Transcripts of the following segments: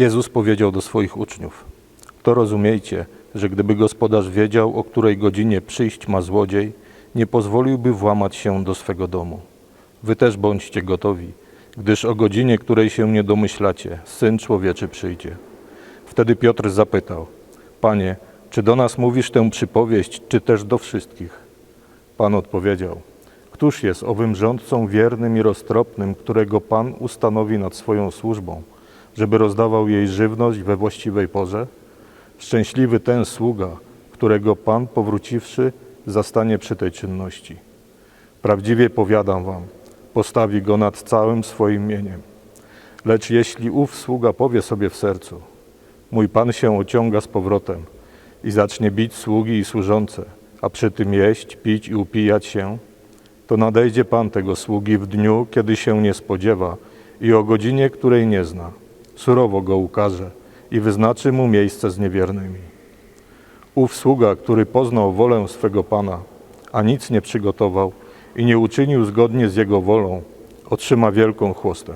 Jezus powiedział do swoich uczniów: To rozumiejcie, że gdyby gospodarz wiedział, o której godzinie przyjść ma złodziej, nie pozwoliłby włamać się do swego domu. Wy też bądźcie gotowi, gdyż o godzinie, której się nie domyślacie, syn człowieczy przyjdzie. Wtedy Piotr zapytał: Panie, czy do nas mówisz tę przypowieść, czy też do wszystkich? Pan odpowiedział: Któż jest owym rządcą wiernym i roztropnym, którego Pan ustanowi nad swoją służbą, żeby rozdawał jej żywność we właściwej porze? Szczęśliwy ten sługa, którego Pan, powróciwszy, zastanie przy tej czynności. Prawdziwie powiadam wam, postawi go nad całym swoim mieniem. Lecz jeśli ów sługa powie sobie w sercu, mój Pan się ociąga z powrotem i zacznie bić sługi i służące, a przy tym jeść, pić i upijać się, to nadejdzie Pan tego sługi w dniu, kiedy się nie spodziewa i o godzinie, której nie zna. Surowo go ukaże i wyznaczy mu miejsce z niewiernymi. Ów sługa, który poznał wolę swego Pana, a nic nie przygotował i nie uczynił zgodnie z jego wolą, otrzyma wielką chłostę.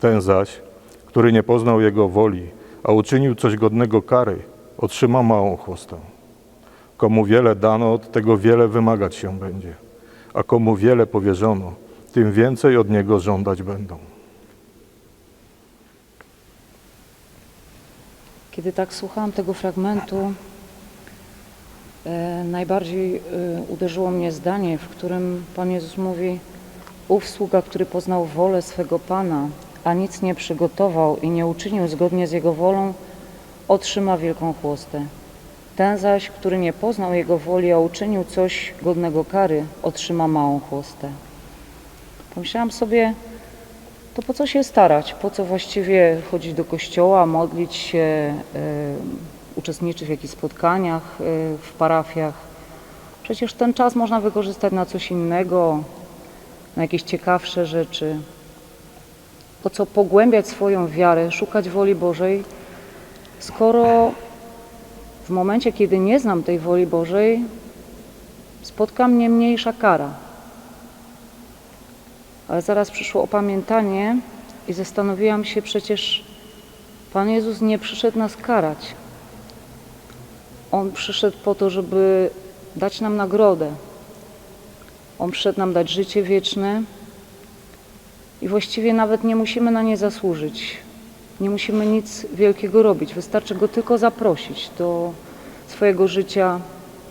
Ten zaś, który nie poznał jego woli, a uczynił coś godnego kary, otrzyma małą chłostę. Komu wiele dano, od tego wiele wymagać się będzie, a komu wiele powierzono, tym więcej od niego żądać będą. Kiedy tak słuchałam tego fragmentu, e, najbardziej e, uderzyło mnie zdanie, w którym Pan Jezus mówi: Ów sługa, który poznał wolę swego Pana, a nic nie przygotował i nie uczynił zgodnie z Jego wolą, otrzyma wielką chłostę. Ten zaś, który nie poznał Jego woli, a uczynił coś godnego kary, otrzyma małą chłostę. Pomyślałam sobie, to po co się starać? Po co właściwie chodzić do kościoła, modlić się, uczestniczyć w jakichś spotkaniach e, w parafiach? Przecież ten czas można wykorzystać na coś innego, na jakieś ciekawsze rzeczy. Po co pogłębiać swoją wiarę, szukać woli Bożej, skoro w momencie, kiedy nie znam tej woli Bożej, spotka mnie mniejsza kara. Ale zaraz przyszło opamiętanie i zastanowiłam się, przecież Pan Jezus nie przyszedł nas karać. On przyszedł po to, żeby dać nam nagrodę. On przyszedł nam dać życie wieczne i właściwie nawet nie musimy na nie zasłużyć. Nie musimy nic wielkiego robić. Wystarczy go tylko zaprosić do swojego życia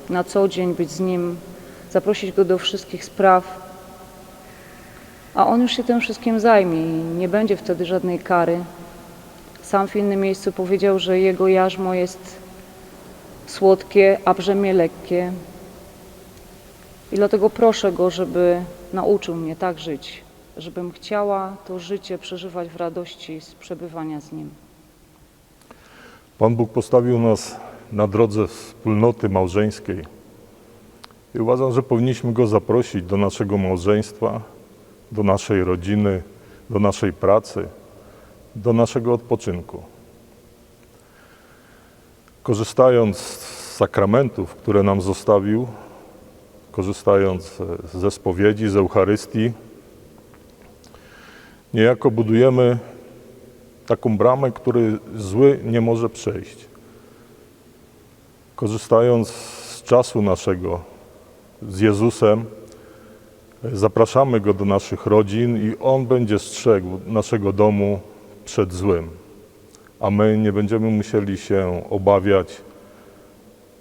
na co dzień, być z nim, zaprosić go do wszystkich spraw a on już się tym wszystkim zajmie i nie będzie wtedy żadnej kary. Sam w innym miejscu powiedział, że jego jarzmo jest słodkie, a brzemię lekkie. I dlatego proszę go, żeby nauczył mnie tak żyć, żebym chciała to życie przeżywać w radości z przebywania z nim. Pan Bóg postawił nas na drodze wspólnoty małżeńskiej i uważam, że powinniśmy go zaprosić do naszego małżeństwa, do naszej rodziny, do naszej pracy, do naszego odpoczynku. Korzystając z sakramentów, które nam zostawił, korzystając ze spowiedzi, z Eucharystii, niejako budujemy taką bramę, który zły nie może przejść. Korzystając z czasu naszego z Jezusem, zapraszamy Go do naszych rodzin i On będzie strzegł naszego domu przed złym. A my nie będziemy musieli się obawiać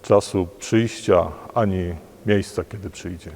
czasu przyjścia ani miejsca, kiedy przyjdzie.